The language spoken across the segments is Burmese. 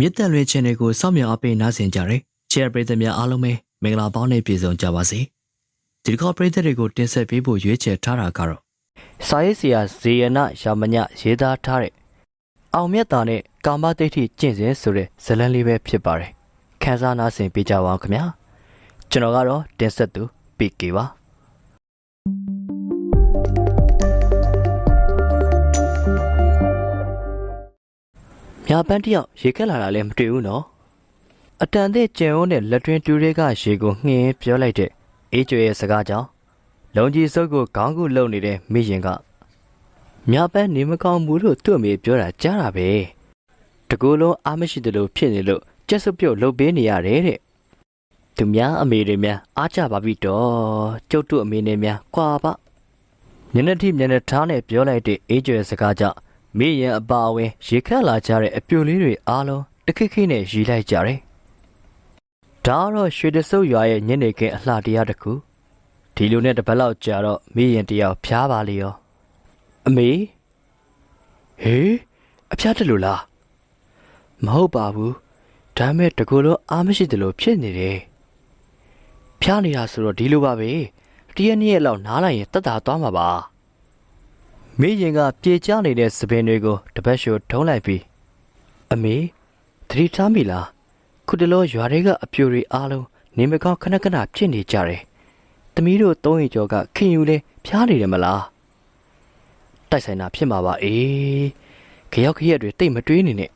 မြစ်တက်လွင်ချင်းတွေကိုစောင့်မျှော်အပိနားဆင်ကြတယ်ချဲပရိသတ်များအားလုံးပဲမင်္ဂလာပေါင်းနဲ့ပြည့်စုံကြပါစေဒီတစ်ခေါက်ပရိသတ်တွေကိုတင်ဆက်ပေးဖို့ရွေးချယ်ထားတာကတော့စာရေးဆရာဇေယနာရာမညရေးသားထားတဲ့အောင်မြတ်တာနဲ့ကာမတိဋ္ဌိကျင့်စဉ်ဆိုတဲ့ဇတ်လန်းလေးပဲဖြစ်ပါတယ်ခန်းစားနာဆင်ပေးကြပါအောင်ခင်ဗျာကျွန်တော်ကတော့တင်ဆက်သူပီကေပါ မြပန်းတယောက်ရေခက်လာတာလည်းမတွေ့ဘူးနော်အတန်တဲ့ကျန်ဝန်းနဲ့လက်တွင်းတူတွေကရေကိုနှင်းပြောလိုက်တဲ့အေးကျွေရဲ့စကားကြောင့်လုံကြီးစုပ်ကိုခေါင်းကူလုံနေတဲ့မိရင်ကမြပန်းနေမကောင်းဘူးလို့သူ့အမေပြောတာကြားတာပဲတကူလုံးအားမရှိတယ်လို့ဖြစ်နေလို့ကြက်စုပ်ပြုတ်လှုပ်ပေးနေရတယ်တဲ့သူများအမေတွေများအားကြပါပြီတော့ကျုပ်တို့အမေနဲ့များကွာပါညနေထိညနေထားနဲ့ပြောလိုက်တဲ့အေးကျွေစကားကြောင့် မိရင်အပါအဝင်ရေခက်လာကြတဲ့အပြိုလေးတွေအားလုံးတခိခိနဲ့ရီလိုက်ကြတယ်ဒါကတော့ရွှေတဆုပ်ရွာရဲ့ညနေခင်းအလှတရားတစ်ခုဒီလိုနဲ့တစ်ပတ်လောက်ကြာတော့မိရင်တယောက်ဖျားပါလေရောအမေဟေးအဖျားတယ်လို့လားမဟုတ်ပါဘူးဒါမဲ့တကူလုံးအားမရှိတယ်လို့ဖြစ်နေတယ်ဖျားနေတာဆိုတော့ဒီလိုပါပဲတရက်နှစ်ရက်လောက်နားလိုက်ရင်တက်တာသွားမှာပါ မိရင်ကပြေချနေတဲ့စပင်တွေကိုတပတ်ရှိုထုံးလိုက်ပြီးအမေသတိထားမိလားခုတလောရွာတွေကအပြိုတွေအားလုံးနေမကောင်းခဏခဏဖြစ်နေကြတယ်။သမီးတို့သုံးရင်ကျော်ကခင်ယူလဲဖျားနေတယ်မလား။တိုက်ဆိုင်တာဖြစ်မှာပါအေး။ခရောက်ခရက်တွေတိတ်မတွေးနေနဲ့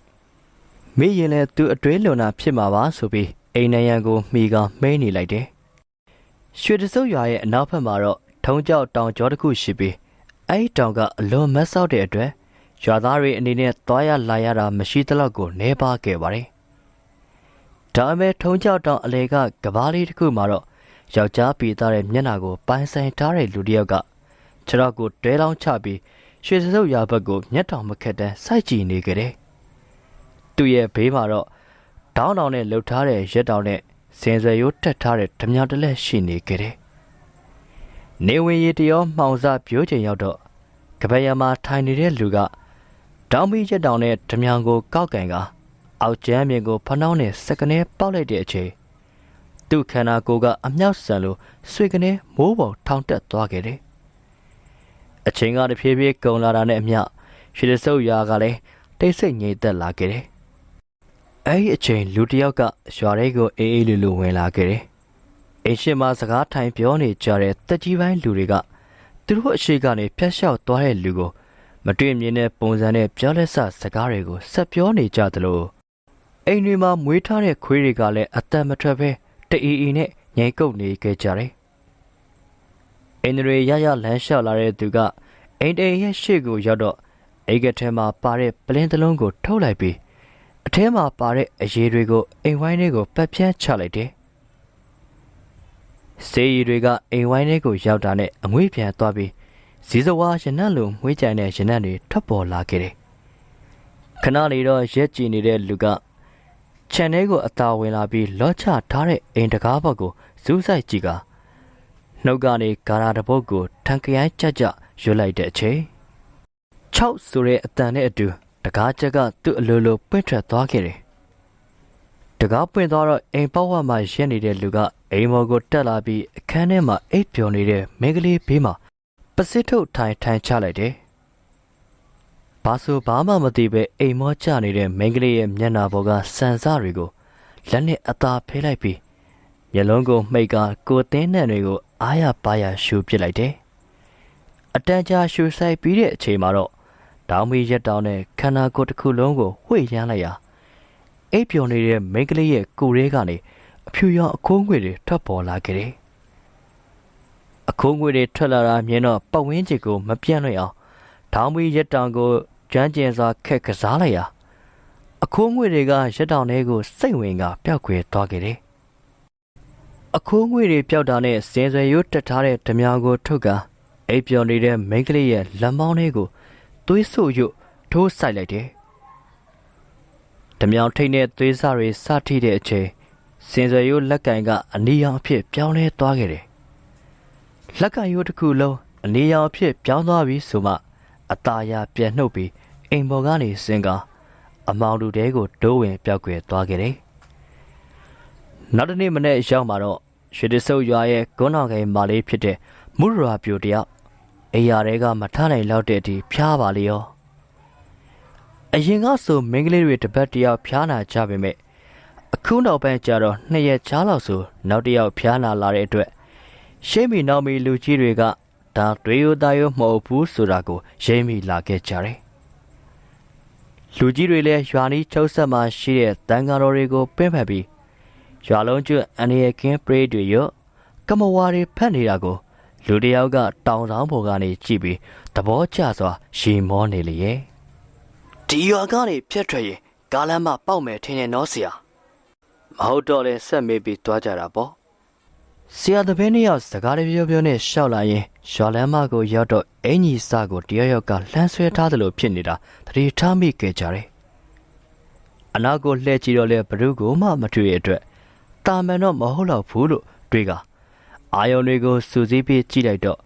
။မေးရင်လဲသူအတွဲလွန်တာဖြစ်မှာပါဆိုပြီးအိမ်နယံကိုမှီကမဲနေလိုက်တယ်။ရွှေတစုပ်ရွာရဲ့အနောက်ဘက်မှာတော့ထုံးကြောက်တောင်ကျောတစ်ခုရှိပြီး အဲ့ဒီတောင်ကအလွန်မတ်ဆောက်တဲ့အတွက်ရွာသားတွေအနေနဲ့သွားရလာရတာမရှိသလောက်ကိုနေပါခဲ့ပါတယ်။ဒါပေမဲ့ထုံးကြောက်တောင်အလေကကဘာလေးတစ်ခုမှာတော့ယောက်ျားပီသားတဲ့မျက်နှာကိုပိုင်ဆိုင်ထားတဲ့လူတစ်ယောက်ကခြေထောက်ကိုတွဲလောင်းချပြီးရွှေစစုပ်ရာဘက်ကိုမျက်တောင်မခက်တန်းစိုက်ကြည့်နေကြတယ်။သူ့ရဲ့ဘေးမှာတော့တောင်းတောင်နဲ့လှုပ်ထားတဲ့ရက်တောင်နဲ့စင်ဆွယ်ရိုးတက်ထားတဲ့ဓမြတစ်လက်ရှိနေကြတယ်။ နေဝင်ရီတရောမှောင်စားပြိုးချိန်ရောက်တော့ကပယမှာထိုင်နေတဲ့လူကတောင်းပြီးရက်တောင်နဲ့ဓမြကိုကောက်ကင်ကအောက်ကျမ်းမြင်ကိုဖနှောင်းနဲ့စက်ကနေပေါက်လိုက်တဲ့အချိန်သူ့ခန္ဓာကိုယ်ကအမြောက်ဆန်လိုဆွေကနေမိုးပေါ်ထောင်တက်သွားခဲ့တယ်။အချိန်ကတဖြည်းဖြည်းကုန်လာတာနဲ့အမျှရွှေတဆုပ်ရာကလည်းတိတ်ဆိတ်ငြိမ်သက်လာခဲ့တယ်။အဲဒီအချိန်လူတစ်ယောက်ကရွာထဲကိုအေးအေးလူလူဝင်လာခဲ့တယ်။ အိမ်ရှိမှာစကားထိုင်ပြောနေကြတဲ့တက်ကြီးပိုင်းလူတွေကသူတို့အရှိကနေဖျက်လျှောက်သွားတဲ့လူကိုမတွေ့မြင်တဲ့ပုံစံနဲ့ပြောလက်ဆစကားတွေကိုဆက်ပြောနေကြသလိုအိမ်တွေမှာမွေးထားတဲ့ခွေးတွေကလည်းအတန်မထွက်ပဲတအီအီနဲ့ငိန်ကုတ်နေကြကြတယ်။အင်းတွေရရလမ်းလျှောက်လာတဲ့သူကအိမ်တိမ်ရဲ့ရှေ့ကိုရောက်တော့အိမ်ကထဲမှာပါတဲ့ပလင်းတစ်လုံးကိုထုတ်လိုက်ပြီးအထဲမှာပါတဲ့အရေးတွေကိုအိမ်ဝိုင်းတွေကိုပတ်ပြန်းချလိုက်တယ်။ စေးရီတွေကအိမ်ဝိုင်းတွေကိုရောက်တာနဲ့အငွေ့ပြန်သွားပြီးဇီးစဝါရနတ်လိုမွေးကြိုင်တဲ့ရနတ်တွေထွက်ပေါ်လာခဲ့တယ်။ခဏလေးတော့ရက်ကြည့်နေတဲ့လူကခြံထဲကိုအသာဝင်လာပြီးလော့ချထားတဲ့အိမ်တကားဘက်ကိုဇူးဆိုင်ကြည့်ကနှုတ်ကနေဂါရာတပုတ်ကိုထန်ကရိုင်းကြကြရွတ်လိုက်တဲ့အချိန်6ဆိုတဲ့အတန်နဲ့အတူတကားချက်ကသူ့အလိုလိုပွင့်ထွက်သွားခဲ့တယ်။တကားပွင့်သွားတော့အိမ်ပေါက်ဝမှာရက်နေတဲ့လူက အိမ်မော်ကိုတက်လာပြီးအခန်းထဲမှာအိပ်ပျော်နေတဲ့မိန်းကလေးဘေးမှာပစစ်ထုတ်ထိုင်ထိုင်ချလိုက်တယ်။ဘာဆိုဘာမှမသိပဲအိမ်မောကျနေတဲ့မိန်းကလေးရဲ့မျက်နှာပေါ်ကစံစားတွေကိုလက်နဲ့အသာဖဲလိုက်ပြီးမျက်လုံးကိုမှိတ်ကကိုယ်သင်းနှံတွေကိုအားရပါရရှူပစ်လိုက်တယ်။အတန်ကြာရှူဆိုင်ပြီးတဲ့အချိန်မှာတော့တောင်းမီရက်တောင်းနဲ့ခန္ဓာကိုယ်တစ်ခုလုံးကိုဝှေ့ရမ်းလိုက်ရာအိပ်ပျော်နေတဲ့မိန်းကလေးရဲ့ကိုယ်ရဲကနေ အဖြူရောင်အခိုးငွေတွေထွက်ပေါ်လာခဲ့တယ်။အခိုးငွေတွေထွက်လာတာမြင်တော့ပတ်ဝန်းကျင်ကိုမပြန့်လွင့်အောင်တောင်းမီရက်တောင်ကိုကျွမ်းကျင်စွာခက်ကစားလိုက်ရာအခိုးငွေတွေကရက်တောင်ထဲကိုစိတ်ဝင်ကပျောက်ခွေသွားခဲ့တယ်။အခိုးငွေတွေပျောက်တာနဲ့စင်စွယ်ရိုးတက်ထားတဲ့ဓမြကိုထုတ်ကအိပ်ပျော်နေတဲ့မိန်းကလေးရဲ့လက်မောင်းလေးကိုသွေးဆုပ်ရွထိုးဆိုင်လိုက်တယ်။ဓမြထိတ်နဲ့သွေးစတွေစထိတဲ့အချိန် စင်စွယ်ရိုးလက်ကင်ကအနီရောင်အဖြစ်ပြောင်းလဲသွားခဲ့တယ်။လက်ကင်ရိုးတစ်ခုလုံးအနီရောင်အဖြစ်ပြောင်းသွားပြီဆိုမှအตาရပြန်နှုတ်ပြီးအိမ်ပေါ်ကနေစင်ကာအမောင်တူတဲကိုဒိုးဝင်ပြောက်ကွယ်သွားခဲ့တယ်။နောက်တစ်နေ့မနေ့ရောက်မှာတော့ရွှေတဆုပ်ရွာရဲ့ကွန်းတော်ကိန်းမာလေးဖြစ်တဲ့မုရရာပြိုတယောက်အိယာတွေကမထနိုင်လောက်တဲ့အထိဖျားပါလေရော။အရင်ကဆိုမိန်းကလေးတွေတစ်ပတ်တယောက်ဖျားနာကြပေမဲ့ အခုနောက်ပိုင်းကျတော့နှစ်ရက်ချားလောက်ဆိုနောက်တစ်ယောက်ဖျားနာလာတဲ့အတွက်ရှိမီနောက်မီလူကြီးတွေကဒါတွေရိုသားရိုမဟုတ်ဘူးဆိုတာကိုရိမ့်မိလာခဲ့ကြတယ်။လူကြီးတွေလည်းရွာနီးချုပ်ဆက်မှာရှိတဲ့တန်ဃာတော်တွေကိုပင့်ဖက်ပြီးရွာလုံးကျွတ်အနေရကင်းပရိတ်တွေရောကမဝါတွေဖက်နေတာကို လူတစ်ယောက်ကတောင်ဆောင်ပေါ်ကနေကြည့်ပြီးသဘောကျစွာရှီမောနေလေရဲ့ဒီရွာကနေဖြတ်ထွက်ရင်ကားလမ်းမပေါက်မယ်ထင်ရဲ့နော်ဆရာ မဟုတ်တော့လဲဆက်မေးပြီးတွားကြတာပေါ့ဆရာတပင်းနှစ်ယောက်စကားတပြောပြောနဲ့ရှောက်လာရင်ရွာလမ်းမကိုရောက်တော့အင်ကြီးစကိုတယောက်ယောက်ကလှမ်းဆွဲထားသလိုဖြစ်နေတာတတိထားမိခဲ့ကြတယ်အနာကိုလှည့်ကြည့်တော့လဲဘ ᱹ ကိုမှမတွေ့ရတဲ့အတွက်တာမန်တော့မဟုတ်တော့ဘူးလို့တွေးကအာယုံတွေကိုစူးစီးပြီးကြည့်လိုက်တော့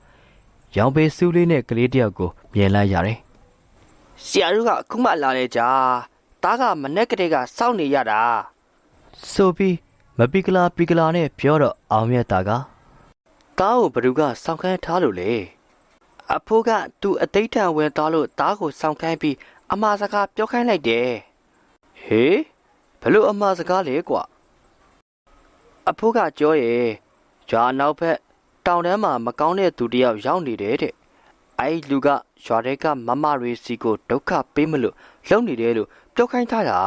ရောင်ပေစူးလေးနဲ့ကလေးတယောက်ကိုမြင်လိုက်ရတယ်ဆရာတို့ကအခုမှလာနေကြတားကမနဲ့ကလေးကစောင့်နေရတာ ဆိုပြီးမပီကလာပီကလာနဲ့ပြောတော့အောင်မြတ်တာကတားကိုဘ누구ကစောင့်ခန်းထားလို့လေအဖိုးကသူ့အသိဋ္ဌံဝင်သွားလို့တားကိုစောင့်ခိုင်းပြီးအမှားစကားပြောခိုင်းလိုက်တယ်ဟေးဘလို့အမှားစကားလဲကွာအဖိုးကကြောရဲ့ရွာနောက်ဘက်တောင်တန်းမှာမကောင်းတဲ့သူတယောက်ရောက်နေတယ်တဲ့အဲ့ဒီလူကရွာထဲကမမတွေစီကိုဒုက္ခပေးမလို့လုံနေတယ်လို့ပြောခိုင်းထားတာ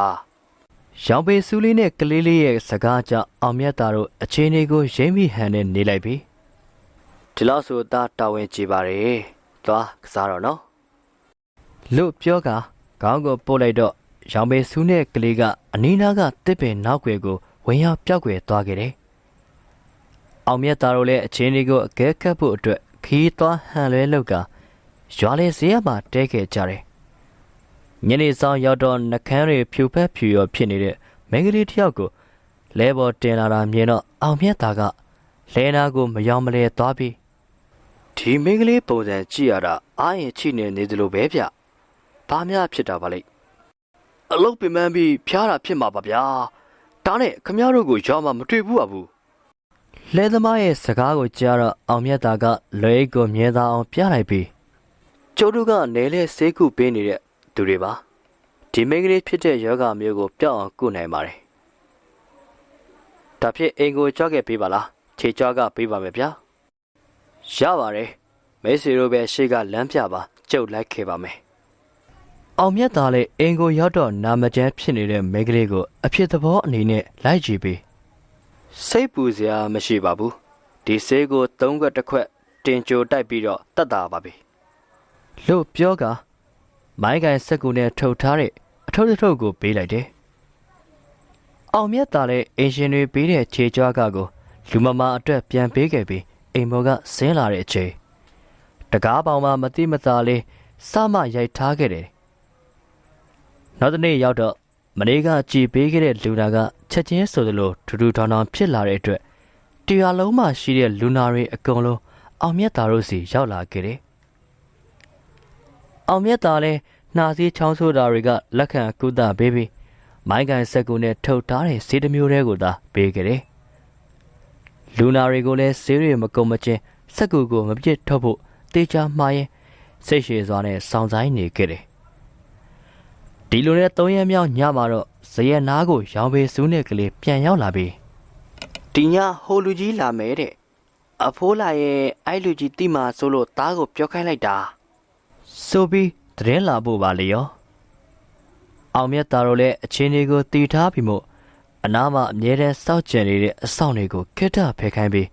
ရောင်ပေစူးလေးနဲ့ကလေးလေးရဲ့စကားကြောင့်အောင်မြတ်တာတို့အချင်းလေးကိုရိမ့်မိဟန်နဲ့နေလိုက်ပြီဒီလောက်ဆိုတာတာဝန်ကြည်ပါရယ်သွားကစားတော့နော်လို့ပြောကခေါင်းကိုပို့လိုက်တော့ရောင်ပေစူးနဲ့ကလေးကအနီးနားကတစ်ပင်နောက်ွယ်ကိုဝင်ရောက်ပြောက်ွယ်သွားခဲ့တယ်အောင်မြတ်တာတို့လည်းအချင်းလေးကိုအကဲခတ်ဖို့အတွက်ခီးသွားဟန်လဲလောက်ကရွာလေဈေးရမှာတဲခဲ့ကြတယ် ညနေဆောင်ရောက်တော့နှကန်းတွေဖြူဖက်ဖြူရောဖြစ်နေတဲ့မင်းကလေးတစ်ယောက်ကိုလဲပေါ်တင်လာတာမြင်တော့အောင်မြတ်တာကလဲနာကိုမယောင်မလဲသွားပြီးဒီမင်းကလေးပုံစံကြည့်ရတာအားရင်ချိနေနေသလိုပဲဗျဘာများဖြစ်တာပါလိမ့်အလုတ်ပင်ပန်းပြီးဖျားတာဖြစ်မှာပါဗျာဒါနဲ့ခမရတို့ကိုရောက်မှမတွေ့ဘူးပါဘူးလဲသမားရဲ့စကားကိုကြားတော့အောင်မြတ်တာကလွဲကိုမြဲသားအောင်ပြလိုက်ပြီးကျိုးတို့ကနေလဲဆေးကုပေးနေတဲ့ သူတွေပါဒီမိန်းကလေးဖြစ်တဲ့ယောဂမျိုးကိုပြောက်အောင်ကုနိုင်ပါတယ်ဒါဖြစ်အိမ်ကိုကြောက်ခဲ့ပေးပါလားခြေကြောက်ကပေးပါမယ်ဗျာရပါတယ်မဲစီတို့ပဲရှေ့ကလမ်းပြပါကျုပ်လိုက်ခဲ့ပါမယ်အောင်မြတ်သားလည်းအိမ်ကိုရောက်တော့နာမကျန်းဖြစ်နေတဲ့မိန်းကလေးကိုအဖြစ်သဘောအနေနဲ့လိုက်ကြည့်ပြီးစိတ်ပူစရာမရှိပါဘူးဒီဆေးကိုသုံးခွက်တစ်ခွက်တင်ကြိုတိုက်ပြီးတော့တတ်တာပါပြီလို့ပြောက မိုင်းကန်စက်ကူနဲ့ထုတ်ထားတဲ့အထုပ်တစ်ထုပ်ကိုပေးလိုက်တယ်။အောင်မြတ်သားလည်းအင်ရှင်တွေပေးတဲ့ခြေကြွားကကိုလူမမာအတွက်ပြန်ပေးခဲ့ပြီးအိမ်မော်ကဆင်းလာတဲ့အချိန်တကားပေါင်မှာမတိမသားလေးစမရိုက်ထားခဲ့တယ်။နောက်တစ်နေ့ရောက်တော့မနေ့ကကြည်ပေးခဲ့တဲ့လူနာကချက်ချင်းဆိုသလိုထူထူထောင်ထောင်ဖြစ်လာတဲ့အတွက်တရားလုံးမှရှိတဲ့လူနာတွေအကုန်လုံးအောင်မြတ်သားတို့စီရောက်လာခဲ့တယ်။ အောင်မြတ်သားလဲနှာစေးချောင်းဆိုးတာတွေကလက်ခံကုသပေးပြီးမိုင်းကန်ဆက်ကူနဲ့ထုတ်ထားတဲ့ဆေးတစ်မျိုးတည်းကိုသာပေးခဲ့တယ်။လူနာတွေကိုလည်းဆေးတွေမကုန်မချင်းစက်ကူကိုမပြစ်ထုတ်ဖို့တေချာမှားရင်စိတ်ရှည်စွာနဲ့စောင့်ဆိုင်နေခဲ့တယ်။ဒီလိုနဲ့၃ရက်မြောက်ညမှာတော့ဇရက်နားကိုရောင်ပေစူးနဲ့ကလေးပြန်ရောက်လာပြီးဒီညဟိုလူကြီးလာမယ်တဲ့အဖိုးလာရဲ့အဲ့လူကြီးတိမာဆိုလို့တားကိုပြောခိုင်းလိုက်တာ ဆိုပြီးသတင်းလာဖို့ပါလေရောအောင်မြတ်သားတို့လည်းအချင်းတွေကိုတီထားပြီးမို့အနားမှာအမြဲတမ်းစောင့်ကြံနေတဲ့အဆောင်တွေကိုခိတ္တဖယ်ခိုင်းပြီး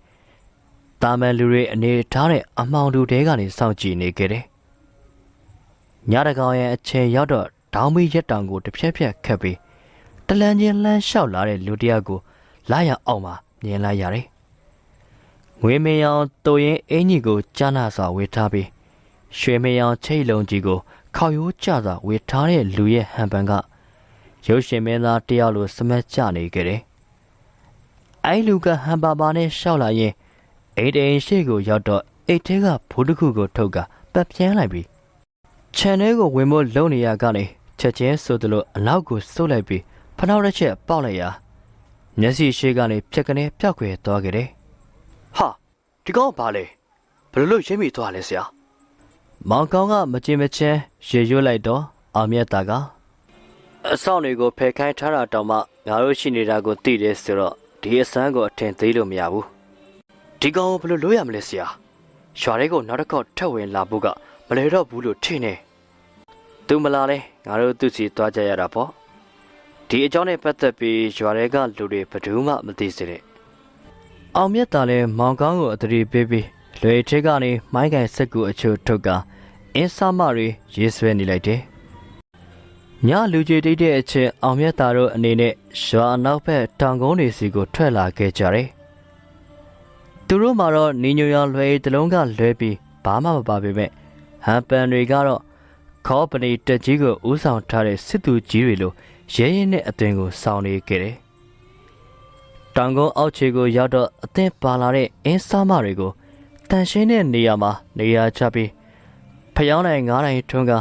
တာမန်လူတွေအနေထားတဲ့အမောင်တူတဲကနေစောင့်ကြည့်နေကြတယ်ညတကောင်ရဲ့အချိန်ရောက်တော့ဒေါင်းမီရက်တောင်ကိုတစ်ဖြက်ဖြက်ခတ်ပြီးတလန်းချင်းလှမ်းလျှောက်လာတဲ့လူတစ်ယောက်ကိုလာရအောင်မှာမြင်လိုက်ရတယ်ငွေမယောင်တိုရင်အင်ကြီးကိုကြားနာစွာဝေထားပြီး ရွှေမယောင်ချိတ်လုံးကြီးကိုခေါရိုးကျစွာဝေထားတဲ့လူရဲ့ဟန်ပန်ကရုပ်ရှင်မင်းသားတယောက်လိုစမတ်ကျနေကြတယ်။အဲလူကဟန်ပါပါနဲ့ရှောက်လာရင်အိတ်တိန်ရှိကိုရောက်တော့အိတ်ထဲကဖိုးတစ်ခုကိုထုတ်ကပတ်ပြန်းလိုက်ပြီးခြံထဲကိုဝင်ဖို့လုံနေရကနေချက်ချင်းဆိုသလိုအနောက်ကိုဆုပ်လိုက်ပြီးဖနှောက်တစ်ချက်ပေါက်လိုက်ရာမျက်စိရှိကနေဖြက်ကနေပျောက်ကွယ်သွားခဲ့တယ်ဟာဒီကောင်ကဘာလဲဘယ်လိုလုပ်ရိပ်မိသွားလဲဆရာ။ မောင်ကောင်းကမကြင်မချမ်းရေရွတ်လိုက်တော့အောင်မြတ်တာကအဆောင်တွေကိုဖယ်ခိုင်းထားတာတောင်မှငါတို့ရှိနေတာကိုသိတယ်ဆိုတော့ဒီအစမ်းကိုအထင်သေးလို့မရဘူးဒီကောင်ကိုဘယ်လိုလုပ်ရမလဲဆရာရွာတွေကိုနောက်တစ်ခေါက်ထပ်ဝင်လာဖို့ကမလဲတော့ဘူးလို့ထင်နေသူမလာလဲငါတို့သူ့စီသွားကြရတာပေါ့ဒီအကြောင်းနဲ့ပတ်သက်ပြီးရွာတွေကလူတွေဘယ်သူမှမသိစေနဲ့အောင်မြတ်တာလည်းမောင်ကောင်းကိုအတရီပေးပြီးလွေထက်ကနေမိုင်းကန်ဆက်ကူအချို့ထုတ်က အင်းစာမတွေရေးဆွဲနေလိုက်တယ်။ညလူကြီးတိတ်တဲ့အချိန်အောင်မြတ်တာတို့အနေနဲ့ရွာအနောက်ဘက်တောင်ကုန်းတွေစီကိုထွက်လာခဲ့ကြတယ်။သူတို့မှာတော့နီညိုရောင်လွယ်တလုံးကလွဲပြီးဘာမှမပါပေမဲ့ဟန်ပန်တွေကတော့ခေါပနီတက်ကြီးကိုဥဆောင်ထားတဲ့စစ်သူကြီးတွေလိုရဲရဲနဲ့အသွင်ကိုစောင်းနေခဲ့တယ်။တောင်ကုန်းအောက်ခြေကိုရောက်တော့အသင်းပါလာတဲ့အင်းစားမတွေကိုတန်ရှင်းတဲ့နေရာမှာနေရာချပြီး ဖျောင်းနိုင်ငားနိုင်ထွန်းက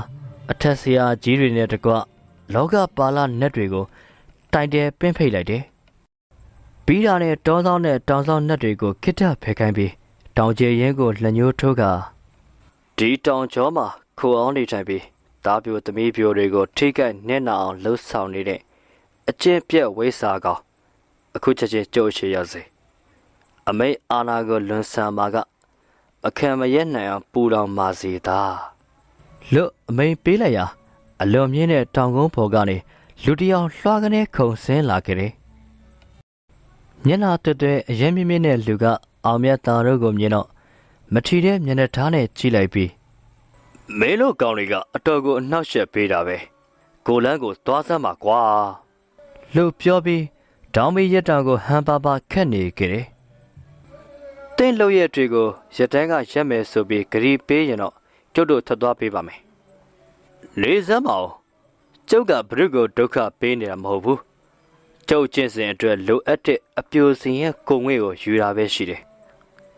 အထက်ဆရာကြီးတွေနဲ့တကွလောကပါလာနက်တွေကိုတိုင်တယ်ပင့်ဖိတ်လိုက်တယ်။ပြီးတာနဲ့တောဆောင်နဲ့တောင်ဆောင်နက်တွေကိုခိတ္တဖယ်ခိုင်းပြီးတောင်ကျဲရင်ကိုလက်ညှိုးထိုးကဒီတောင်ကျောမှာခိုအောင်နေထိုင်ပြီးသားပြိုသမီးပြိုတွေကိုထိခိုက်နစ်နာအောင်လှုပ်ဆောင်နေတဲ့အကျင့်ပြက်ဝိစာကောင်အခုချက်ချင်းကြိုးချရစေအမိတ်အာနာကိုလွန်ဆန်မာက မခံမရက်နိုင်အောင်ပူလောင်မာစီသာလွတ်အမိန်ပေးလိုက်ရာအလွန်မြင့်တဲ့တောင်ကုန်းပေါ်ကနေလူတစ်ယောက်လွှားကနေခုန်ဆင်းလာခဲ့တယ်။မျက်နှာတွတ်တဲ့အရင်မြင့်မြင့်တဲ့လူကအောင်မြတ်သားတို့ကိုမြင်တော့မထီတဲ့မျက်နှာသားနဲ့ကြည့်လိုက်ပြီးမင်းတို့ကောင်တွေကအတော်ကိုအနှောက်အယှက်ပေးတာပဲကိုလန်းကိုသွားစမ်းပါကွာလှုပ်ပြောပြီးဒေါင်းမီရက်တောင်ကိုဟန်ပါပါခတ်နေခဲ့တယ် တင့်လောက်ရက်တွေကိုရတန်းကရက်မယ်ဆိုပြီးဂရီပေးရင်တော့ကျုပ်တို့ထွက်သွားပေးပါမယ်လေးစမ်းပါဦးကျုပ်ကဘရုကိုဒုက္ခပေးနေတာမဟုတ်ဘူးကျုပ်ကျင့်စဉ်အတွက်လိုအပ်တဲ့အပြိုစင်ရဲ့ကိုငွေကိုယူတာပဲရှိတယ်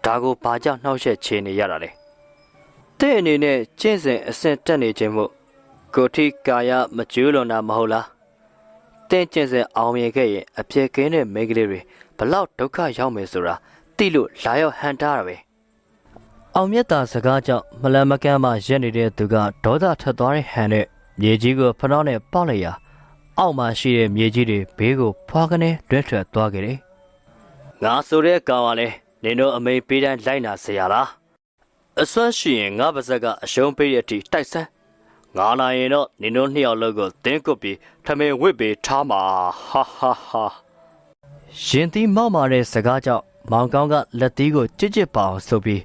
ဒါကိုဘာကြောင့်နှောက်ယှက်ချေနေရတာလဲတဲ့အနေနဲ့ကျင့်စဉ်အဆင့်တက်နေခြင်းမို့ကိုထိကာယမကျူးလွန်တာမဟုတ်လားတဲ့ကျင့်စဉ်အောင်မြင်ခဲ့ရင်အပြည့်ကင်းတဲ့မိန်းကလေးတွေဘလောက်ဒုက္ခရောက်မယ်ဆိုတာ သိလို့လာရောက်ဟန်တာတာပဲ။အောင်မြတ်သားစကားကြောင့်မလန်မကန်းမှရက်နေတဲ့သူကဒေါသထွက်သွားတဲ့ဟန်နဲ့မြေကြီးကိုဖနှောင်းနဲ့ပေါက်လိုက်ရာအောက်မှာရှိတဲ့မြေကြီးတွေဘေးကိုဖွာကနေလွင့်ထွက်သွားခဲ့တယ်။ငါဆိုတဲ့ကောင်ကလည်းနင်တို့အမေပေးတိုင်းလိုက်နာစေရလားအစွမ်းရှိရင်ငါပါဇက်ကအရှုံးပေးရတဲ့အထိတိုက်ဆန်းငါနိုင်ရင်တော့နင်တို့နှစ်ယောက်လုံးကိုတင်းကုတ်ပြီးထမင်းဝစ်ပေးထားမှာဟာဟာဟာရင်သီးမောက်မာတဲ့စကားကြောင့် မောင်ကောင်းကလက်သီးကိုကြစ်ကြစ်ပါအောင်ဆိုပြီး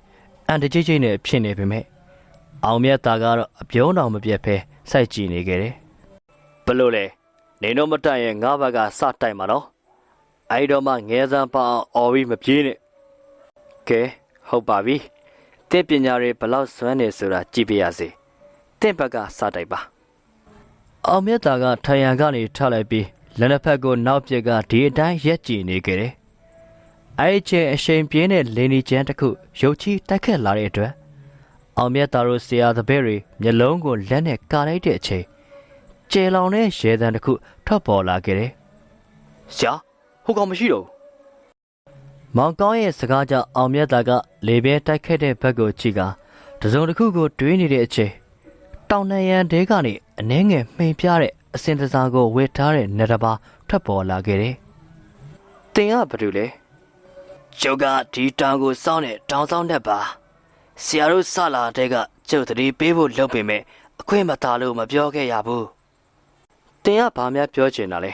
အန်တကြိတ်ကြိတ်နဲ့ဖြစ်နေပေမဲ့အောင်မြတ်သားကတော့အပြုံးတော်မပြတ်ဖဲစိုက်ကြည့်နေခဲ့တယ်ဘလို့လဲနင်တို့မတိုက်ရင်ငါဘက်ကစတိုက်မှာနော်အဲ့တော့မှငဲစမ်းပအောင်အော်ပြီးမပြေးနဲ့ကဲဟုတ်ပါပြီတင့်ပညာတွေဘလောက်စွမ်းနေဆိုတာကြည့်ပြရစေတင့်ဘက်ကစတိုက်ပါ။အောင်မြတ်သားကထိုင်ရန်ကနေထလိုက်ပြီးလက်နှစ်ဖက်ကိုနောက်ပြက်ကဒီအတိုင်းရက်ကြည့်နေခဲ့တယ်။ အဲ့ဒီချိန်အချိန်ပြင်းတဲ့လင်းဒီကျန်းတစ်ခုရုတ်ချီတိုက်ခတ်လာတဲ့အတွက်အောင်မြတ်သားတို့ဆရာသပည့်တွေမျက်လုံးကိုလက်နဲ့ကာလိုက်တဲ့အချိန်ကျေလောင်တဲ့ရဲတံတစ်ခုထွက်ပေါ်လာခဲ့တယ်။ရှာဟိုကောင်မရှိတော့ဘူးမောင်ကောင်းရဲ့စကားကြောင့်အောင်မြတ်တာကလေပြဲတိုက်ခတ်တဲ့ဘက်ကိုကြည့်ကတစုံတစ်ခုကိုတွေးနေတဲ့အချိန်တောင်နရန်တဲကနေအနှဲငယ်မှိန်ပြတဲ့အစင်တစားကိုဝစ်ထားတဲ့နရပါထွက်ပေါ်လာခဲ့တယ်တင်ကဘာလို့လဲ ကျုပ်ကဒီတောင်ကိုစောင်းတဲ့တောင်ဆောင်တတ်ပါဆရာတို့ဆလာတဲ့ကကျုပ်တတိပေးဖို့လုပ်ပေမဲ့အခွင့်မသာလို့မပြောခဲ့ရဘူးတင်ကဘာများပြောချင်တာလဲ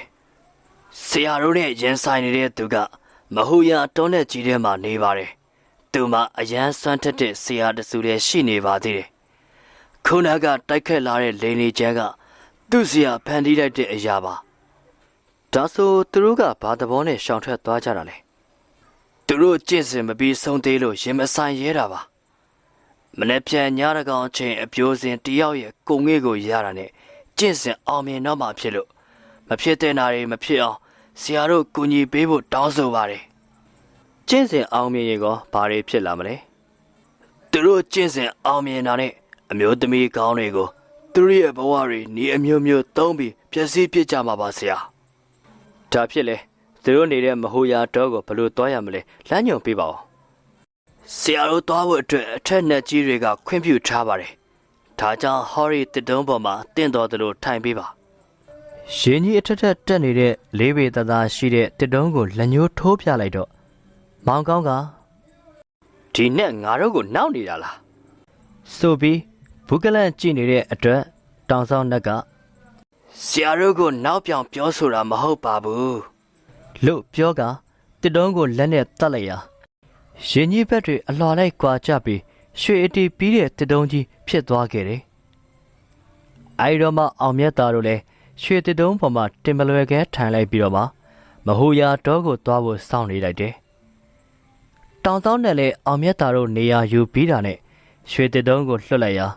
ဆရာတို့နဲ့ရင်ဆိုင်နေတဲ့သူကမဟူရတွန်းတဲ့ကြီးထဲမှာနေပါတယ်သူမှအရန်စွမ်းထက်တဲ့ဆရာတစုလည်းရှိနေပါသေးတယ်ခုနကတိုက်ခတ်လာတဲ့လိန်နေချမ်းကသူ့ဆရာဖန်တီးလိုက်တဲ့အရာပါဒါဆိုသူတို့ကဘာသဘောနဲ့ရှောင်ထွက်သွားကြတာလဲ သူတို့ကြင့်စင်မပြီးဆုံးသေးလို့ရင်မဆိုင်ရဲတာပါမနေ့ပြန်ညရကောင်အချိန်အပြိုးစင်တယောက်ရဲ့ကိုငေ့ကိုရတာနဲ့ကြင့်စင်အောင်မြင်တော့မှဖြစ်လို့မဖြစ်တဲ့နာတွေမဖြစ်အောင်ဆရာတို့ကူညီပေးဖို့တောင်းဆိုပါတယ်ကြင့်စင်အောင်မြင်ရင်ကောဘာတွေဖြစ်လာမလဲသူတို့ကြင့်စင်အောင်မြင်တာနဲ့အမျိုးသမီးကောင်းတွေကိုသူတို့ရဲ့ဘဝတွေဤအမျိုးမျိုးသုံးပြီးပျက်စီးပြစ်ကြမှာပါဆရာဒါဖြစ်လေ သူတို့နေတဲ့မဟိုယာတော့ကိုဘယ်လိုတွားရမလဲလမ်းညွှန်ပေးပါဦးဆရာတို့တွားဖို့အတွက်အထက်နှက်ကြီးတွေကခွင့်ပြုထားပါတယ်ဒါကြောင့်ဟော်ရီတစ်တုံးပေါ်မှာတင့်တော်သလိုထိုင်ပေးပါရှင်ကြီးအထက်ထက်တက်နေတဲ့လေးပေသားသားရှိတဲ့တစ်တုံးကိုလက်ညှိုးထိုးပြလိုက်တော့မောင်ကောင်းကဒီနဲ့ငါတို့ကိုနောက်နေတာလားဆိုပြီးဘူကလန့်ကြည့်နေတဲ့အတွက်တောင်ဆောင်နှက်ကဆရာတို့ကိုနောက်ပြောင်ပြောဆိုတာမဟုတ်ပါဘူး လို့ပြောကတစ်တုံးကိုလက်နဲ့တတ်လိုက်ရာရှင်ကြီးဘက်တွေအလွာလိုက်ကွာကြပြီးရွှေအတီးပြီးတဲ့တစ်တုံးကြီးဖြစ်သွားခဲ့တယ်။အဲဒီတော့မှအောင်မြတ်သားတို့လည်းရွှေတစ်တုံးပေါ်မှာတင်မလွယ်ခဲထိုင်လိုက်ပြီးတော့မှမဟူယာတောကိုသွားဖို့စောင့်နေလိုက်တယ်။တောင်ဆောင်နဲ့လည်းအောင်မြတ်သားတို့နေရာယူပြီးတာနဲ့ရွှေတစ်တုံးကိုလွှတ်လိုက်ရာ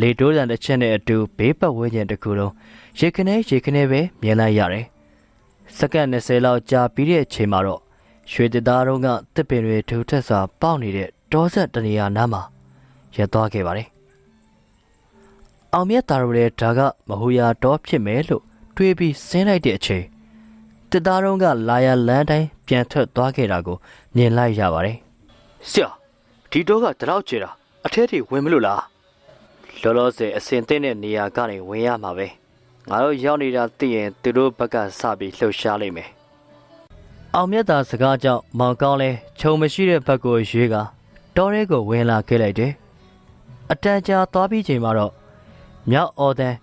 လေတိုးတန်တစ်ချက်နဲ့အတူဘေးပတ်ဝန်းကျင်တစ်ခုလုံးရေခနဲရေခနဲပဲမြင်လိုက်ရတယ်။ စက္ကန့်20လောက်ကြာပြီးတဲ့အချိန်မှာတော့ရွှေတသားတို့ကတစ်ပင်တွေထူထပ်စွာပေါက်နေတဲ့တောဆက်တနေရာနားမှာရပ်သွားခဲ့ပါတယ်။အောင်မြတ်သားတို့လည်းဒါကမဟူယာတောဖြစ်မယ်လို့တွေးပြီးဆင်းလိုက်တဲ့အချိန်တသားတို့ကလာရလန်းတိုင်းပြန်ထွက်သွားခဲ့တာကိုမြင်လိုက်ရပါတယ်ဆရာဒီတော့ကတလောက်ကျတာအထက်ထိဝင်မလို့လားလောလောဆယ်အစင်သိတဲ့နေရာကနေဝင်ရမှာပဲ ငါတို့ရောက်နေတာသိရင်သူတို့ဘက်ကစပြီးလှုပ်ရှားလိမ့်မယ်။အောင်မြတ်သားစကားကြောင့်မောင်ကောင်းလဲခြုံမရှိတဲ့ဘက်ကိုရွေးကတောထဲကိုဝင်လာခဲ့လိုက်တယ်။အတန်ကြာသွားပြီးချိန်မှာတော့မြောက်အော်တန်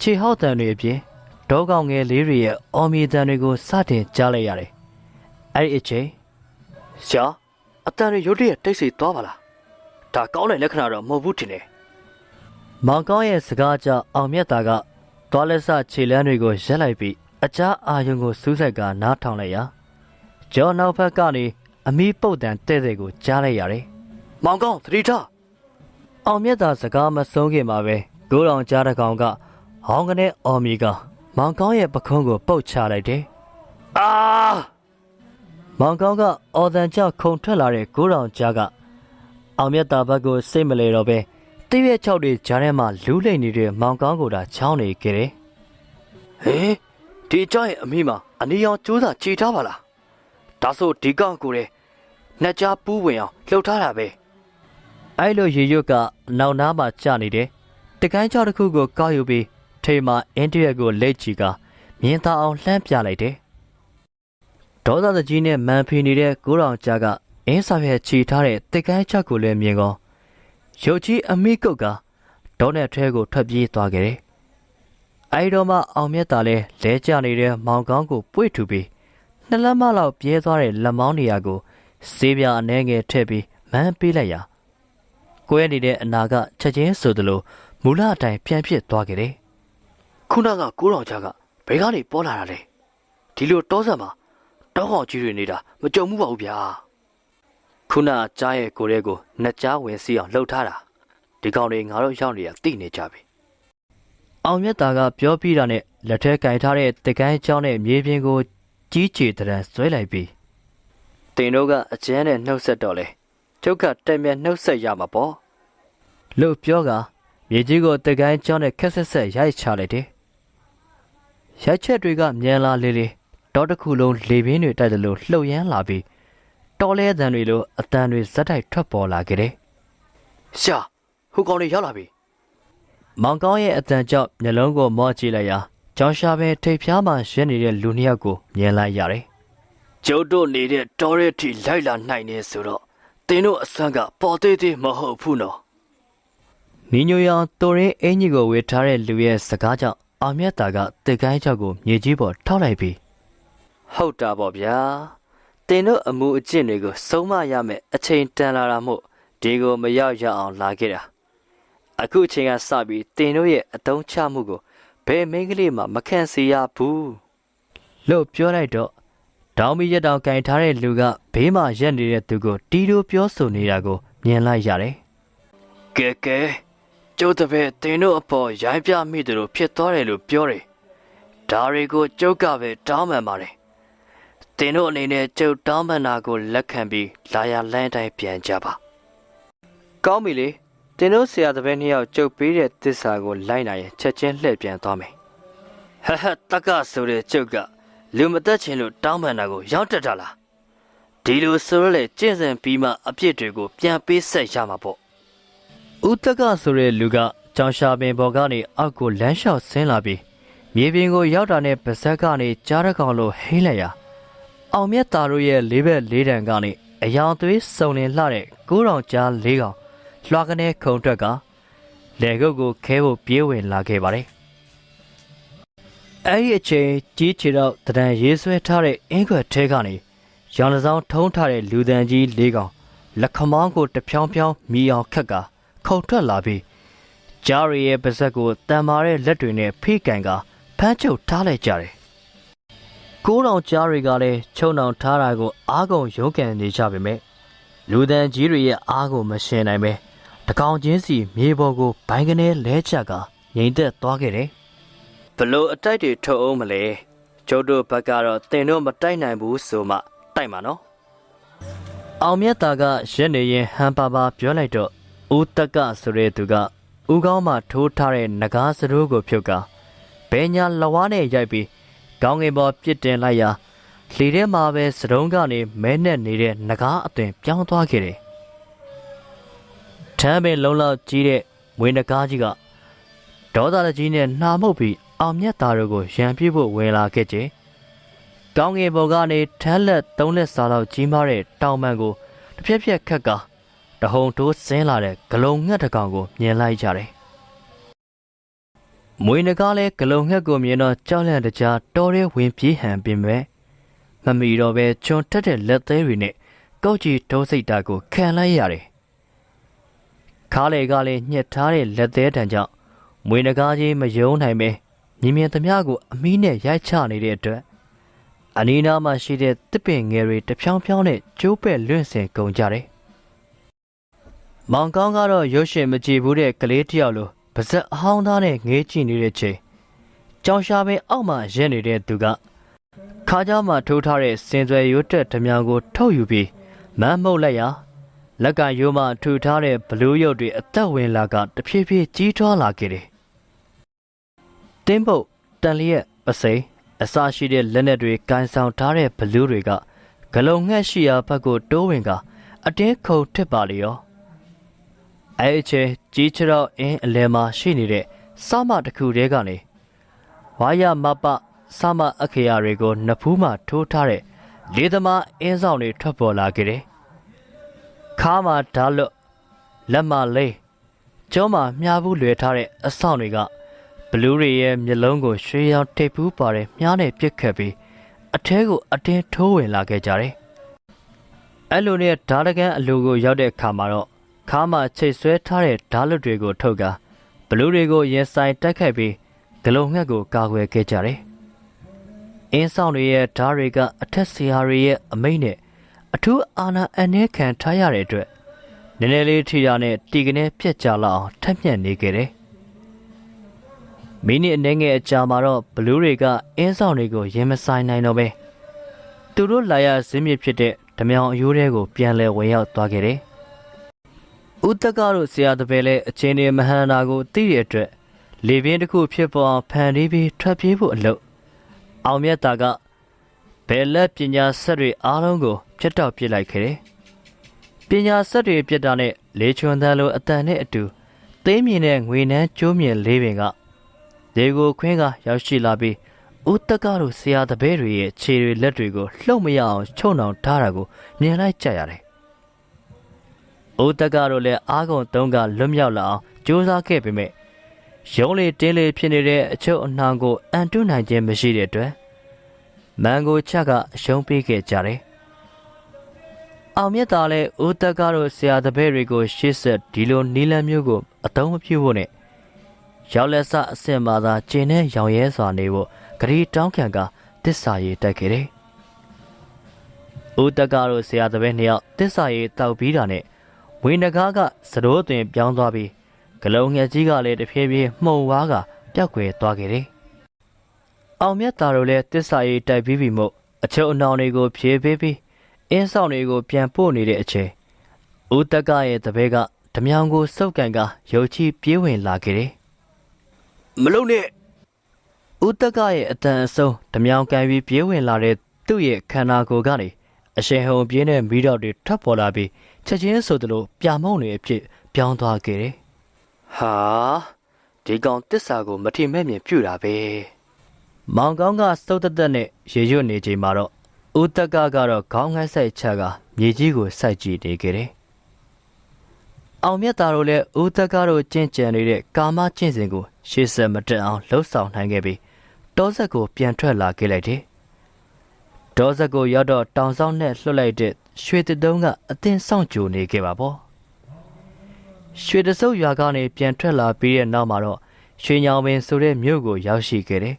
ခြေဟောက်တန်တွေအပြင်ဒေါကောင်ငယ်လေးတွေရဲ့အော်မီတန်တွေကိုစတင်ကြားလိုက်ရတယ်။အဲ့ဒီအချိန်ဆရာအတန်ရရုတ်တရက်တိတ်ဆိတ်သွားပါလားဒါကောင်းတဲ့လက္ခဏာတော့မဟုတ်ဘူးထင်တယ်မောင်ကောင်းရဲ့စကားကြောင့်အောင်မြတ်သားက သွားလက်စခြေလမ်းတွေကိုရက်လိုက်ပြီးအချားအာယုံကိုစူးစိုက်ကနားထောင်လိုက်ရာကျော်နောက်ဘက်ကနေအမီပုတ်တန်တဲ့တဲ့ကိုကြားလိုက်ရတယ်။မောင်ကောင်းသတိထားအောင်မြတ်သာစကားမဆုံးခင်မှာပဲဂိုးတော်ကြားတစ်ကောင်ကဟောင်းကနေအော်မီကမောင်ကောင်းရဲ့ပခုံးကိုပုတ်ချလိုက်တယ်အာ။မောင်ကောင်းကအော်တန်ကြောင့်ခုန်ထွက်လာတဲ့ဂိုးတော်ကြားကအောင်မြတ်သာဘက်ကိုစိတ်မလဲတော့ပဲ တိရွက်ချောက်တွေကြားထဲမှာလူးလိမ့်နေတဲ့မောင်ကောင်းကိုသာချောင်းနေခဲ့တယ်ဟင်ဒီအကြောင်းရဲ့အမိမအနီရောင်ကျိုးစာခြေထားပါလားဒါဆိုဒီကောင်ကိုလေနှစ်ကြားပူးဝင်အောင်လှုပ်ထားတာပဲ။အဲ့လိုရေရွတ်ကနောက်နားမှာကျနေတယ်။တကိုင်းချောက်တစ်ခုကိုကောက်ယူပြီးထိမ်မှာအင်းတရက်ကိုလက်ချီကမြင်းသားအောင်လှမ်းပြလိုက်တယ်။ဒေါသတကြီးနဲ့မန်ဖီနေတဲ့ကိုးတော်ကြားကအင်းစာရဲ့ခြီထားတဲ့တကိုင်းချောက်ကိုလည်းမြင်ကော ရုတ်ကြီးအမိကုတ်ကဒေါနဲ့ထဲကိုထွက်ပြေးသွားခဲ့တယ်။အဲဒီတော့မှအောင်မြတ်တာလဲလဲကျနေတဲ့မောင်ကောင်းကိုပွေ့ထူပြီးနှစ်လက်မလောက်ပြဲသွားတဲ့လက်မောင်းနေရာကိုစေးပြအနှဲငယ်ထည့်ပြီးမန်းပေးလိုက်ရာကွဲနေတဲ့အနာကချက်ချင်းဆိုသလိုမူလအတိုင်းပြန်ဖြစ်သွားခဲ့တယ်ခုနကကိုးတော်ကြားကဘယ်ကနေပေါ်လာတာလဲဒီလိုတောဆက်မှာတောကောင်ကြီးတွေနေတာမကြုံဘူးပါဘူးဗျာ ခုနကကြားရဲ့ကိုယ်ရဲ့ကိုနှစ်ကြားဝင်စီအောင်လှုပ်ထားတာဒီကောင်တွေငါတို့ရောက်နေတာသိနေကြပြီ။အောင်မြတ်တာကပြောပြီးတာနဲ့လက်ထဲကင်ထားတဲ့တကိုင်းချောင်းနဲ့မြေပြင်ကိုကြီးချေတရံဆွဲလိုက်ပြီးတင်တို့ကအကျန်းနဲ့နှုတ်ဆက်တော့လေကျုပ်ကတက်မြတ်နှုတ်ဆက်ရမှာပေါ့လှုပ်ပြောကမြေကြီးကိုတကိုင်းချောင်းနဲ့ခက်ဆက်ဆက်ရိုက်ချလိုက်တယ်။ရိုက်ချက်တွေကမြန်လာလေလေတောတစ်ခုလုံးလေပင်တွေတိုက်တယ်လို့လှုပ်ရမ်းလာပြီး တော်လဲတန်တွေလိုအတန်တွေဇက်တိုက်ထွက်ပေါ်လာခဲ့တယ်။ရှာဟိုကောင်တွေရောက်လာပြီမောင်ကောင်းရဲ့အတန်ကြောင့်မျက်လုံးကိုမော့ကြည့်လိုက်ရာကျောင်းရှာပင်ထိပ်ဖျားမှရက်နေတဲ့လူနှစ်ယောက်ကိုမြင်လိုက်ရတယ်ကျုပ်တို့နေတဲ့တောရဲထိလိုက်လာနိုင်နေဆိုတော့တင်တို့အဆန်းကပေါ်သေးသေးမဟုတ်ဘူးနော်။နီညိုရောင်တိုရင်းအင်ကြီးကိုဝေထားတဲ့လူရဲ့စကားကြောင့်အောင်မြတ်တာကတစ်ကိုင်းချောက်ကိုမြေကြီးပေါ်ထောက်လိုက်ပြီးဟုတ်တာပေါ့ဗျာ တင်တို့အမှုအကျင့်တွေကိုစုံမရမယ်အချိန်တန်လာတာမို့ဒီကိုမရောက်ရအောင်လာခဲ့တာအခုအချိန်ကစပြီးတင်တို့ရဲ့အတုံးချမှုကိုဘယ်မိန်းကလေးမှမခံစေရဘူးလို့ပြောလိုက်တော့ဒေါင်းမီရက်တောင်ကင်ထားတဲ့လူကဘေးမှာရက်နေတဲ့သူကိုတီးတိုးပြောဆိုနေတာကိုမြင်လိုက်ရတယ်ကဲကဲကျုပ်တပည့်တင်တို့အပေါ်ရိုင်းပြမိတယ်လို့ဖြစ်သွားတယ်လို့ပြောတယ်ဒါတွေကိုကျုပ်ကပဲတောင်းပန်ပါတယ် တင်တို့အနေနဲ့ကျုပ်တောင်းပန်တာကိုလက်ခံပြီးလာရလန်းတိုင်းပြန်ကြပါ။ကောင်းပြီလေတင်တို့ဆရာတပည့်နှစ်ယောက်ကြုတ်ပေးတဲ့သစ္စာကိုလိုက်နိုင်ရင်ချက်ချင်းလှည့်ပြန်သွားမယ်ဟဟတက္ကဆိုတဲ့ကျုပ်ကလူမတက်ချင်လို့တောင်းပန်တာကိုရောက်တက်တာလားဒီလိုဆိုရလေကျင့်စဉ်ပြီးမှအပြစ်တွေကိုပြန်ပေးဆက်ရမှာပေါ့ဦးတက်ကဆိုတဲ့လူကကြောင်ရှာပင်ပေါ်ကနေအောက်ကိုလမ်းလျှောက်ဆင်းလာပြီးမြေပြင်ကိုရောက်တာနဲ့ပါဇက်ကနေကြားရကောင်လိုဟိလိုက်ရာ အောင်မြတ်သားတို့ရဲ့လေးဘက်လေးတန်ကနေအယောင်သွေးစုံလင်လှတဲ့ကိုးတောင်ကြားလေးကောင်လွှာကနေခုံတွက်ကလေကုတ်ကိုခဲဖို့ပြေးဝင်လာခဲ့ပါတယ်အဲ့ဒီအချိန်ကြီးချီတော့တရံရေးဆွဲထားတဲ့အင်းခွက်ထဲကနေရောင်လဆောင်ထုံးထားတဲ့လူတန်ကြီးလေးကောင်လက်ခမောင်းကိုတဖြောင်းဖြောင်းမြည်အောင်ခက်ကခုံထွက်လာပြီးဂျာရီရဲ့ပါဇက်ကိုတန်မာတဲ့လက်တွေနဲ့ဖိကန်ကဖမ်းချုပ်ထားလိုက်ကြတယ်။ ကိုးတောင်ကြားတွေကလည်းချုံတောင်ထားတာကိုအားကုန်ရုန်းကန်နေကြပေမဲ့လူတန်ကြီးတွေရဲ့အားကိုမရှင်နိုင်ပဲတကောင်ချင်းစီမြေပေါ်ကိုဘိုင်းကနေလဲချကငိမ့်သက်သွားခဲ့တယ်ဘလို့အတိုက်တွေထုတ်အောင်မလဲကျုပ်တို့ဘက်ကတော့တင်တို့မတိုက်နိုင်ဘူးဆိုမှတိုက်မှာနော်။အောင်မြတ်သားကရက်နေရင်ဟန်ပါပါပြောလိုက်တော့ဦးတက်ကဆိုတဲ့သူကဦးကောင်းမှထိုးထားတဲ့ငကားစရိုးကိုဖြုတ်ကဘဲညာလဝါးနဲ့ရိုက်ပြီး ကောင်းကင်ပေါ်ပြစ်တင်လိုက်ရာလှေထဲမှာပဲစတုံးကနေမဲနဲ့နေတဲ့ငကားအသွင်ပြောင်းသွားခဲ့တယ်။ထမ်းပင်လုံးလောက်ကြီးတဲ့မွေးငကားကြီးကဒေါသတကြီးနဲ့နှာမှုတ်ပြီးအောင်မြတ်သားတို့ကိုရန်ပြစ်ဖို့ဝင်လာခဲ့ခြင်း။ကောင်းကင်ပေါ်ကနေထမ်းလက်သုံးလက်စာလောက်ကြီးမားတဲ့တောင်ပန်ကိုတစ်ဖြက်ဖြက်ခက်ကတဟုန်တိုးဆင်းလာတဲ့ဂလုံငှက်တစ်ကောင်ကိုမြင်လိုက်ကြတယ်။ မွေနကားလည်းဂလုံငှက်ကိုမြင်တော့ကြောက်လန့်တကြားတော်ရဲဝင်ပြေးဟန်ပင်ပဲမမီတော့ပဲချွန်တက်တဲ့လက်သေးတွေနဲ့ကောက်ကြီးတိုးစိတ်တာကိုခံလိုက်ရတယ်။ခါလေကလည်းညှက်ထားတဲ့လက်သေးတံကြောင့်မွေနကားကြီးမယုံနိုင်ပဲမြင်မြင်သမျှကိုအမီးနဲ့ရိုက်ချနေတဲ့အတွက်အနီးနားမှာရှိတဲ့တစ်ပင်ငယ်တွေတဖြောင်းဖြောင်းနဲ့ကျိုးပဲ့လွင့်စင်ကုန်ကြတယ်။မောင်ကောင်းကတော့ရုပ်ရှင်မကြည့်ဘူးတဲ့ကလေးတစ်ယောက်လို ပါဇက်အဟောင်းသားနဲ့ငေးကြည့်နေတဲ့ချိန်ကြောင်ရှာပင်အောက်မှာရက်နေတဲ့သူကခါးကြားမှာထိုးထားတဲ့စင်စွယ်ရိုးတက်ဓမြောင်ကိုထုတ်ယူပြီးမမ်းမှုတ်လိုက်ရာလက်ကရိုးမှထူထားတဲ့ဘလူးရုပ်တွေအသက်ဝင်လာကတဖြည်းဖြည်းကြီးထွားလာခဲ့တယ်။တင်းပုတ်တန်လျက်ပစိန်အစာရှိတဲ့လက်နက်တွေကန်ဆောင်ထားတဲ့ဘလူးတွေကဂလုံငှက်ရှိရာဘက်ကိုတိုးဝင်ကအတင်းခုန်ထစ်ပါလေရော အဲအချေကြီးချတော့အင်းအလဲမှာရှိနေတဲ့စမတစ်ခုတည်းကနေဝါရမပစမအခရာတွေကိုနဖူးမှထိုးထားတဲ့လေးသမားအင်းဆောင်တွေထွက်ပေါ်လာခဲ့တယ်ခါမှာဓာလွတ်လက်မလေးကျောမှာမြားဘူးလွယ်ထားတဲ့အဆောင်တွေကဘလူးတွေရဲ့မျက်လုံးကိုရွှေရောင်ထိပ်ဖူးပါတဲ့မြားနဲ့ပြစ်ခတ်ပြီးအထဲကိုအတင်းထိုးဝင်လာခဲ့ကြတယ်။အဲ့လိုနဲ့ဓာတကန်အလိုကိုရောက်တဲ့အခါမှာတော့ ခါမှချိတ်ဆွဲထားတဲ့ဓာလွတ်တွေကိုထုတ်ကာဘလူးတွေကိုရင်ဆိုင်တိုက်ခိုက်ပြီးဂလုံငှက်ကိုကာကွယ်ခဲ့ကြတယ်။အင်းဆောင်တွေရဲ့ဓာတွေကအထက်ဆရာတွေရဲ့အမိန့်နဲ့အထူးအာဏာအနှဲခံထားရတဲ့အတွက်နည်းနည်းလေးထိရနဲ့တီကနေပြက်ကြလောက်အောင်ထက်မြက်နေခဲ့တယ်။မိနစ်အနည်းငယ်အကြာမှာတော့ဘလူးတွေကအင်းဆောင်တွေကိုရင်မဆိုင်နိုင်တော့ပဲသူတို့လာရဇင်းမြစ်ဖြစ်တဲ့ဓမြောင်အယိုးတွေကိုပြန်လဲဝင်ရောက်သွားခဲ့တယ်။ ဦးတက္ကတို့ဆရာတပည့်လည်းအချင်းတွေမဟန်တာကိုသိတဲ့အတွက်လေပြင်းတစ်ခုဖြစ်ပေါ်အောင်ဖန်တီးပြီးထွက်ပြေးဖို့အလုပ်အောင်မြတ်တာကဘယ်လက်ပညာဆက်တွေအားလုံးကိုပြတ်တောက်ပစ်လိုက်ခဲ့တယ်။ပညာဆက်တွေပြတ်တာနဲ့လေချွန်တန်းလိုအတန်နဲ့အတူသိမ်းမြင်တဲ့ငွေနှမ်းကျိုးမြင်လေးပင်ကဒေကိုခွင်းကရောက်ရှိလာပြီးဦးတက္ကတို့ဆရာတပည့်တွေရဲ့ခြေတွေလက်တွေကိုလှုပ်မရအောင်ချုံနှောင်ထားတာကိုမြင်လိုက်ကြရတယ်။ ဦးတက္ကတို့လည်းအားကုန်သုံးကလွတ်မြောက်လာအောင်ကြိုးစားခဲ့ပေမဲ့ရုံးလေတင်းလေဖြစ်နေတဲ့အချုပ်အနှောင်ကိုအန်တုနိုင်ခြင်းမရှိတဲ့အတွက်မန်ကိုချကအရှုံးပေးခဲ့ကြတယ်။အောင်မြတ်သားလည်းဦးတက္ကတို့ဆရာတပည့်တွေကိုရှေ့ဆက်ဒီလိုနီလန်မျိုးကိုအသုံးမပြုဖို့နဲ့ရောက်လက်စအဆင့်မှာသာကျင်းနဲ့ရောင်ရဲစွာနေဖို့ဂရီတောင်းခံကတစ္ဆာရေးတက်ခဲ့တယ်။ဦးတက္ကတို့ဆရာတပည့်နှစ်ယောက်တစ္ဆာရေးတောက်ပြီးတာနဲ့ ဝင်းနဂါးကစတိုးသွင်ပြောင်းသွားပြီးဂလုံးငယ်ကြီးကလည်းတဖြည်းဖြည်းမှုံဝါးကပျောက်ကွယ်သွားခဲ့တယ်။အောင်မြတ်သားတို့လည်းတစ္ဆာရေးတိုက်ပြီးပြီမို့အချုပ်အနှောင်တွေကိုဖြေးပေးပြီးအင်းဆောင်တွေကိုပြန်ပို့နေတဲ့အချိန်ဦးတက္ကရဲ့တပည့်ကဓဓမြောင်ကိုစုပ်ကန်ကရုတ်ချီပြေးဝင်လာခဲ့တယ်မလုံးနဲ့။ဦးတက်ကရဲ့အတန်အဆုံးဓမြောင်ကန်ပြီးပြေးဝင်လာတဲ့သူ့ရဲ့ခန္ဓာကိုယ်ကနေအရှင်ဟုံပြင်းတဲ့မိတော့တွေထပ်ပေါ်လာပြီး ချက်ချင်းဆိုသလိုပြာမုံတွေအဖြစ်ပြောင်းသွားခဲ့တယ်ဟာဒီကောင်တစ္ဆာကိုမထီမဲ့မြင်ပြူတာပဲ။မောင်ကောင်းကစုပ်သက်သက်နဲ့ရေရွတ်နေချိန်မှာတော့ဦးတက်ကကတော့ခေါင်းငိုက်ဆိုင်ချက်ကမြေကြီးကိုစိုက်ကြည့်နေခဲ့တယ်။အောင်မြတ်သားတို့လည်းဦးတက်ကတို့ကျင့်ကြံနေတဲ့ကာမကျင့်စဉ်ကိုရှေ့ဆက်မတက်အောင်လှုပ်ဆောင်နိုင်ခဲ့ပြီးတောဆက်ကိုပြန်ထွက်လာခဲ့လိုက်တယ်။ တောဆက်ကိုရောက်တော့တောင်ဆောင်နဲ့လွှတ်လိုက်တဲ့ရွှေတတုံးကအသင်းဆောင်ကြိုနေခဲ့ပါပေါ့။ရွှေတစုပ်ရွာကနေပြန်ထွက်လာပြီးတဲ့နောက်မှာတော့ရွှေညောင်ပင်ဆိုတဲ့မြို့ကိုရောက်ရှိခဲ့တယ်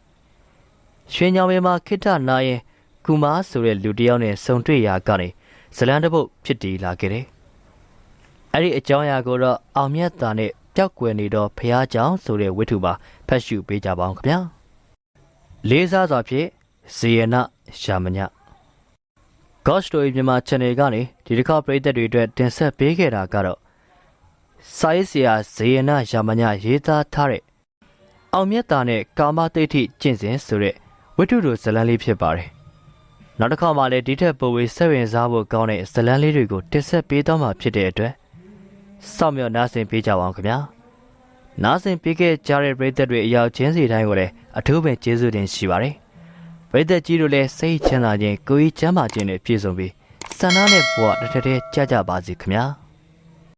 ။ ရွှေညောင်ပင်မှာခိတ္တနာရင်ကူမာဆိုတဲ့လူတစ်ယောက်နဲ့ဆုံတွေ့ရာကနေဇလန်းတစ်ပုတ်ဖြစ်တည်လာခဲ့တယ်။အဲ့ဒီအကြောင်းအရာကိုတော့အောင်မြတ်တာနဲ့ပျောက်ကွယ်နေတော့ဖះเจ้าဆိုတဲ့ဝိထုပါဖတ်ရှုပေးကြပါအောင်ခင်ဗျာ။လေးစားစွာဖြင့်ဇေယန ရှာမည God Story မြန်မာ Channel ကနေဒီတစ်ခါပရိသတ်တွေအတွက်တင်ဆက်ပေးခဲ့တာကတော့စာရေးဆရာဇေယနရှာမညရေးသားထားတဲ့အောင်မြတ်တာနဲ့ကာမတိဋ္ဌိကျင့်စဉ်ဆိုတဲ့ဝိတ္ထုတို့ဇတ်လန်းလေးဖြစ်ပါတယ်။နောက်တစ်ခါမှလည်းဒီထက်ပိုဝေးဆက်ဝင်စားဖို့ကောင်းတဲ့ဇတ်လန်းလေးတွေကိုတင်ဆက်ပေးသွားမှာဖြစ်တဲ့အတွက်စောင့်မျှော်နားဆင်ပေးကြပါအောင်ခင်ဗျာ။နားဆင်ပေးခဲ့ကြတဲ့ပရိသတ်တွေအရောက်ချင်းစီတိုင်းကိုလည်းအထူးပဲကျေးဇူးတင်ရှိပါတယ်။ ပရိသတ်ကြီးတို့လည်းစိတ်ချမ်းသာခြင်းကိုယ်ကြီးချမ်းသာခြင်းနဲ့ပြည့်စုံပြီးစန္ဒနဲ့ဘဝတစ်ထက်တည်းကြကြပါစေခင်ဗျာ။